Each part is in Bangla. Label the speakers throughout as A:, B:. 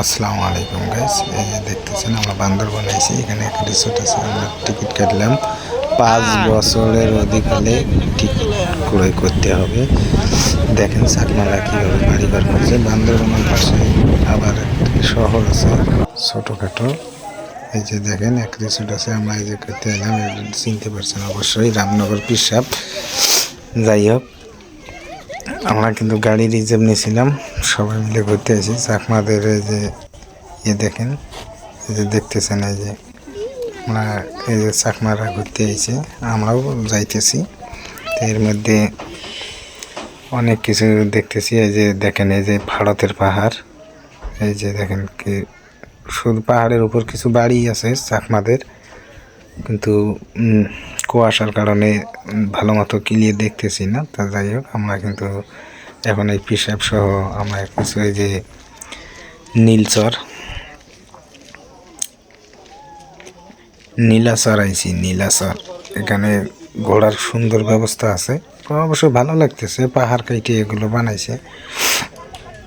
A: আসসালামু আলাইকুম গাইস এই যে দেখতেছেন আমরা বান্দরবন আইছি এখানে একটা রিসোর্ট আছে আমরা টিকিট কাটলাম। পাঁচ বছরের অধিক হলে টিকিট ক্রয় করতে হবে। দেখেন চাকমারা কীভাবে বাড়ি ঘর করছে। বান্দরবনের পাশে আবার একটি শহর আছে ছোটোখাটো। এই যে দেখেন এক রিসোর্ট আছে আমরা এই যে করতে এলাম। চিনতে পারছেন অবশ্যই রামনগর পিসাব। যাই হোক আমরা কিন্তু গাড়ি রিজার্ভ নিয়েছিলাম, সবাই মিলে ঘুরতে এসেছি। চাকমাদের এই যে ইয়ে দেখেন, এই যে দেখতেছেন এই যে আমরা এই যে চাকমারা ঘুরতে আইছে আমরাও যাইতেছি। এর মধ্যে অনেক কিছু দেখতেছি, এই যে দেখেন, এই যে ভারতের পাহাড়, এই যে দেখেন কি শুধু পাহাড়ের উপর কিছু বাড়ি আছে চাকমাদের। কিন্তু কুয়াশার কারণে ভালো মতো ক্লিয়ার দেখতেছি না। তা যাই হোক, আমরা কিন্তু এখন এই পিসাব সহ আমরা কিছু এই যে নীলচর, নীলাচর আইছি, নীলাচর। এখানে ঘোড়ার সুন্দর ব্যবস্থা আছে। অবশ্য ভালো লাগতেছে, পাহাড় কাইটে এগুলো বানাইছে।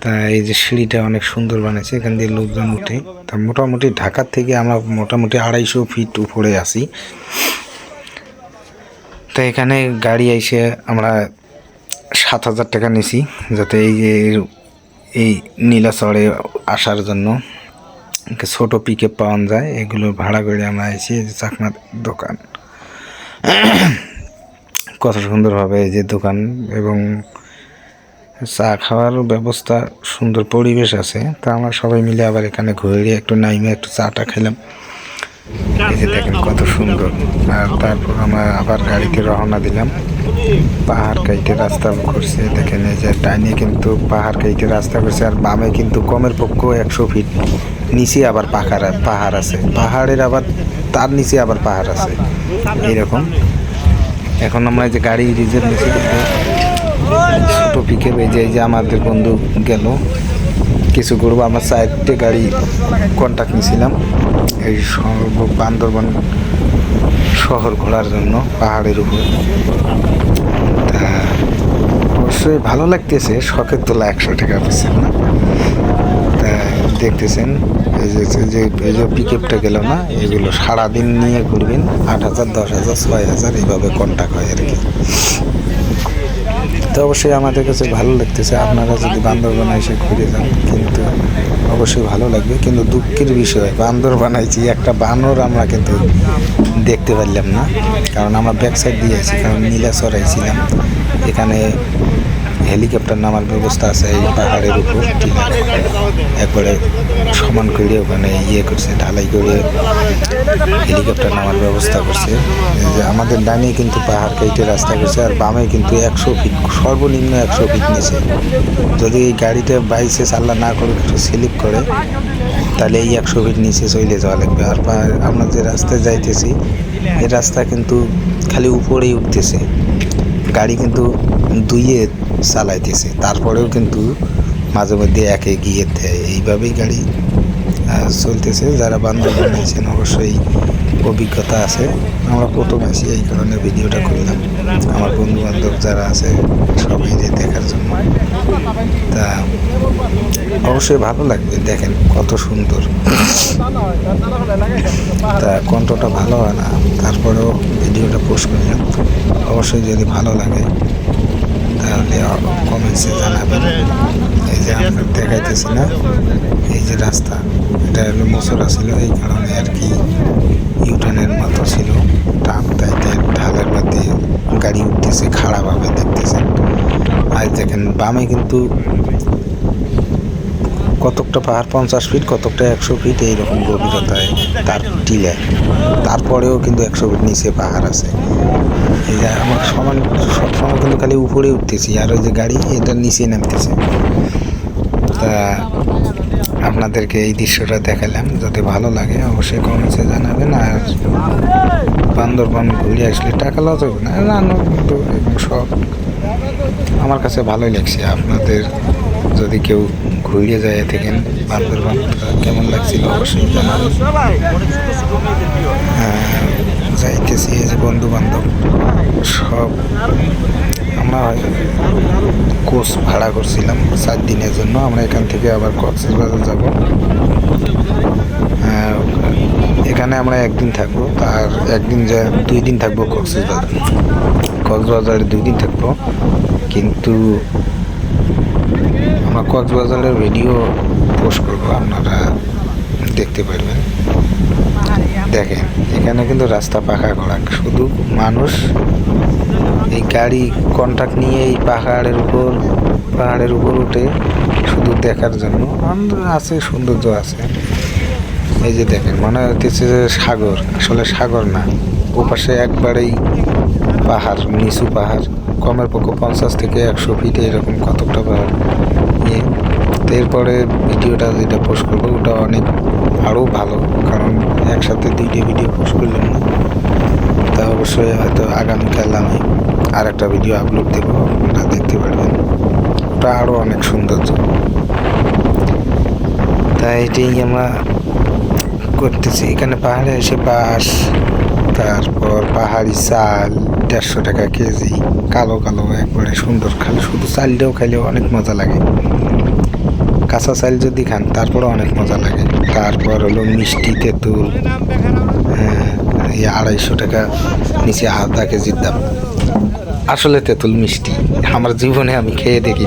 A: তা এই যে সিঁড়িটা অনেক সুন্দর বানাইছে এখান দিয়ে লোকজন উঠে। তা মোটামুটি ঢাকার থেকে আমরা মোটামুটি আড়াইশো ফিট উপরে আছি। তো এখানে গাড়ি এসে আমরা সাত হাজার টাকা নিছি, যাতে এই যে এই নীলাচরে আসার জন্য ছোট পিকে পাওয়া যায়, এগুলো ভাড়া করে আমরা এসে চাকমার দোকান। কত সুন্দরভাবে এই যে দোকান এবং চা খাওয়ার ব্যবস্থা সুন্দর পরিবেশ আছে। তা আমরা সবাই মিলে আবার এখানে ঘুরে একটু নাইমে একটু চাটা খেলাম। দেখেন কত সুন্দর। আর তারপর আমরা আবার গাড়িতে রওনা দিলাম। পাহাড় কাইটে রাস্তা করছে। দেখেন এই যে ডাইনে কিন্তু পাহাড় কাইটে রাস্তা করছে। আর বামে কিন্তু কমের পক্ষ একশো ফিট। নিচে আবার পাহাড় পাহাড় আছে। পাহাড়ের আবার তার নিচে আবার পাহাড় আছে। এইরকম। এখন আমরা যে গাড়ি রিজার্ভ কিন্তু ছোট পিকে এই যে আমাদের বন্ধু গেল। কিছু করব, আমার চারটে গাড়ি কন্ট্যাক্ট নিয়েছিলাম এই বান্দরবান শহর ঘোরার জন্য, পাহাড়ের উপর। তা অবশ্যই ভালো লাগতেছে, শখের তোলা একশো টাকা পাচ্ছেন না। তা দেখতেছেন যে এই যে পিকআপটা গেল না, এগুলো সারাদিন নিয়ে ঘুরবেন, আট হাজার, দশ হাজার, ছয় হাজার, এইভাবে কন্ট্যাক্ট হয় আর কি। তো অবশ্যই আমাদের কাছে ভালো লাগতেছে। আপনারা যদি বান্দরবান এসে ঘুরে যান, কিন্তু অবশ্যই ভালো লাগবে। কিন্তু দুঃখের বিষয় বান্দর বানাইছি একটা বানর আমরা কিন্তু দেখতে পারলাম না। কারণ আমরা ব্যাক সাইড দিয়ে আছি কারণ নীলাচর আইছিলাম। এখানে হেলিকপ্টার নামার ব্যবস্থা আছে, এই পাহাড়ের উপর একবারে সমান করে ওখানে ইয়ে করছে, ঢালাই করে হেলিকপ্টার নামার ব্যবস্থা করছে। যে আমাদের ডানে কিন্তু পাহাড় কেটে রাস্তা করছে, আর বামে কিন্তু একশো ফিট, সর্বনিম্ন একশো ফিট নিচে। যদি এই গাড়িটা বাইসে চাল্লা না করে একটু স্লিপ করে, তাহলে এই একশো ফিট নিচে চলে যাওয়া লাগবে। আর আমরা যে রাস্তায় যাইতেছি, এই রাস্তা কিন্তু খালি উপরেই উঠতেছে। গাড়ি কিন্তু দুইয়ে চালাইতেছে। তারপরেও কিন্তু মাঝে মধ্যে একে গিয়ে দেয়। এইভাবেই গাড়ি চলতেছে। যারা বান্ধব নিয়েছেন অবশ্যই অভিজ্ঞতা আছে। আমরা প্রথম আছি, এই কারণে ভিডিওটা করলাম। আমার বন্ধু বান্ধব যারা আছে, সবাই যে দেখার জন্য। তা অবশ্যই ভালো লাগবে। দেখেন কত সুন্দর। তা কণ্ঠটা ভালো হয় না। তারপরেও ভিডিওটা পোস্ট করলাম অবশ্যই যদি ভালো লাগে তাহলে কমেন্টসে জানাবেন। এই যে আমরা দেখাইতেছি না, এই যে রাস্তা, এটা হলো মসুরা ছিল, এই কারণে আর কি ইউটার্নের মতো ছিল। টান তাইতে ঢালের মধ্যে গাড়ি উঠতেছে, খাড়াভাবে দেখতেছেন। আর দেখেন, বামে কিন্তু কতকটা পাহাড় পঞ্চাশ ফিট কতকটা একশো ফিট এইরকম গভীরতায় তার টিলে। তারপরেও কিন্তু একশো ফিট নিচে পাহাড় আছে। এই যে আমার সমান সবসময় কিন্তু খালি উপরে উঠতেছি, আর ওই যে গাড়ি, এটা নিচে নামতেছে। তা আপনাদেরকে এই দৃশ্যটা দেখালাম যাতে ভালো লাগে অবশ্যই কমেন্টসে জানাবেন, আর বান্দরবান ঘুরে আসলে টাকা লস হবে না এবং শখ আমার কাছে ভালোই লাগছে, আপনাদের যদি কেউ ঘুরিয়ে যায় থাকেন বান্দরবান তা কেমন লাগছিল? অবশ্যই হ্যাঁ, যাইতেছি এই যে বন্ধু বান্ধব সব আমরা কোচ ভাড়া করছিলাম চার দিনের জন্য। আমরা এখান থেকে আবার কক্সবাজার যাব। এখানে আমরা একদিন থাকব তার একদিন যা দুই দিন থাকব কক্সবাজার। কক্সবাজারে দুই দিন থাকব। কিন্তু আমরা কক্সবাজারের ভিডিও পোস্ট করব, আপনারা দেখতে পারবেন। দেখেন, এখানে কিন্তু রাস্তা পাকা করা। শুধু মানুষ এই গাড়ি কন্ট্রাক্ট নিয়ে এই পাহাড়ের উপর পাহাড়ের উপর উঠে শুধু দেখার জন্য। আছে, সৌন্দর্য আছে। এই যে দেখেন, মনে হচ্ছে যে সাগর। আসলে সাগর না। ওপাশে একবারেই পাহাড়, নিচু পাহাড়, কমের পক্ষ পঞ্চাশ থেকে একশো ফিট এরকম কতকটা পাহাড়। ইয়ে তো এরপরে ভিডিওটা যেটা পোস্ট করব, ওটা অনেক আরও ভালো, কারণ একসাথে দুইটা ভিডিও পোস্ট করলাম না। তা অবশ্যই হয়তো আগামীকাল আমি আর একটা ভিডিও আপলোড দেবো, আপনারা দেখতে পারবেন। ওটা আরও অনেক সৌন্দর্য। তাই এটাই আমরা করতেছি। এখানে পাহাড়ে এসে বাঁশ তারপর পাহাড়ি চাল, দেড়শো টাকা কেজি, কালো কালো, একবারে সুন্দর, খালি শুধু চালটাও খাইলেও অনেক মজা লাগে। কাঁচা চাল যদি খান তারপরে অনেক মজা লাগে। তারপর হলো মিষ্টি তেঁতুল হ্যাঁ এই আড়াইশো টাকা নিচে আধা কেজির দাম। আসলে তেঁতুল মিষ্টি, আমার জীবনে আমি খেয়ে দেখি